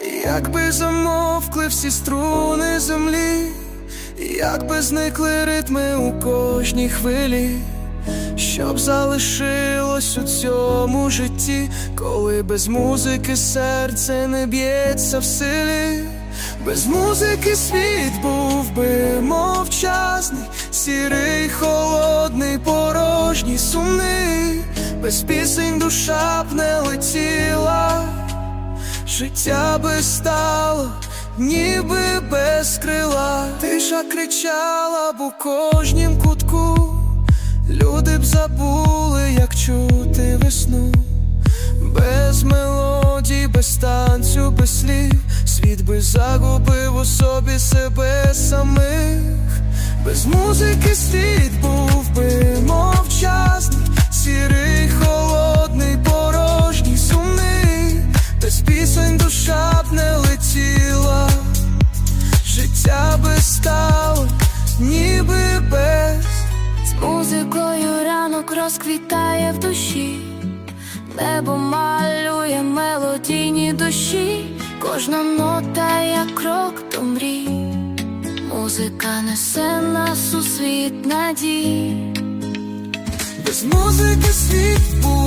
Якби замовкли всі струни землі, якби зникли ритми у кожній хвилі, щоб залишилось у цьому житті, коли без музики серце не б'ється в силі, без музики світ був би мовчазний, сірий, холодний, порожній, сумний, без пісень душа б не. Життя би стало, ніби без крила, тиша кричала б у кожнім кутку, люди б забули, як чути весну, без мелодій, без танцю, без слів, світ би загубив у собі себе самих, без музики світ був би мовчазний, розквітає в душі, небо малює мелодійні душі, кожна нота як крок до мрій, музика несе нас у світ надій. Без музики світ був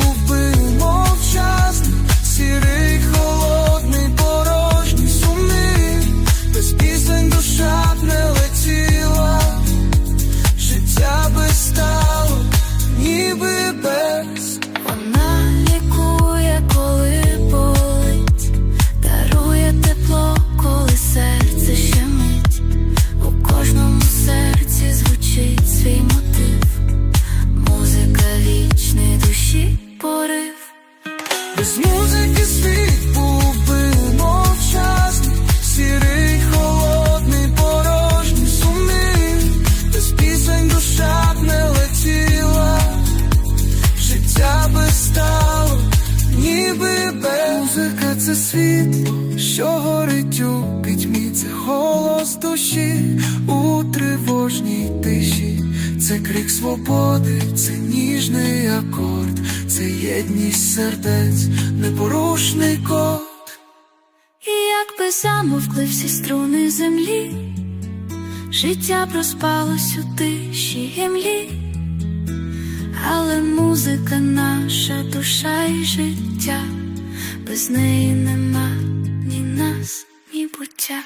Без музики світ був би мовчазний, сірий, холодний, порожній, сумний, без пісень душа б не летіла, життя би стало, ніби без це світло, що горить у пітьмі, це голос у тривожній тиші, це крик свободи, це ніжний акорд, єдність сердець, непорушний код. І якби замовкли всі струни землі, життя проспалось у тиші гімлі, але музика наша душа і життя, без неї нема ні нас, ні буття.